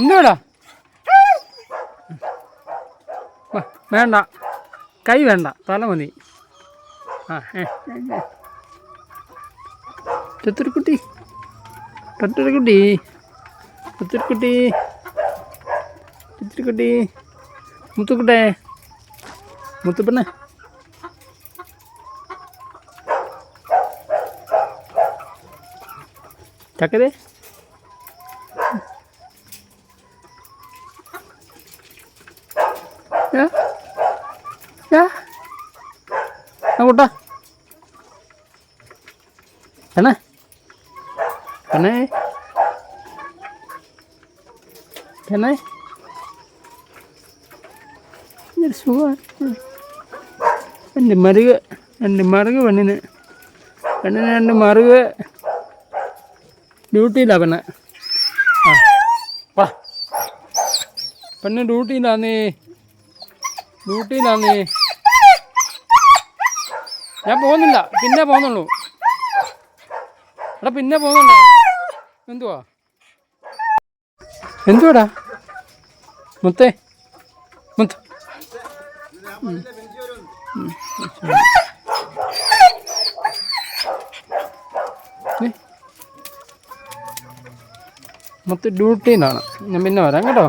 ഇങ്ങോടാ വേണ്ട. കൈ വേണ്ട. തല മതി. ആ ചത്തുരുക്കുട്ടി ചത്തുരുക്കുട്ടി ചത്തുരുക്കുട്ടി മുത്തുക്കുട്ടേ. മുത്തുപ്പണ്ണ ചക്കരേ. ഇതൊരു സുഖമാണ്. എന്റെ മറുക പെണ്ണിന്. പെണ്ണിന് രണ്ട് മറുക ഡ്യൂട്ടിയിലാണ് പെണ്ണ്. വാ. പെണ്ണ് ഡ്യൂട്ടിയിലാന്നേ ഡ്യൂട്ടിയിലാന്നേ ഞാൻ പോകുന്നില്ല പിന്നെ പോകുന്നുള്ളൂ എടാ പിന്നെ പോകുന്നുണ്ട എന്തുവാ എന്തുവാടാ മുത്തേ മുത്ത് മൊത്തം ഡ്യൂട്ടിയിലാണ് ഞാൻ പിന്നെ വരാം കേട്ടോ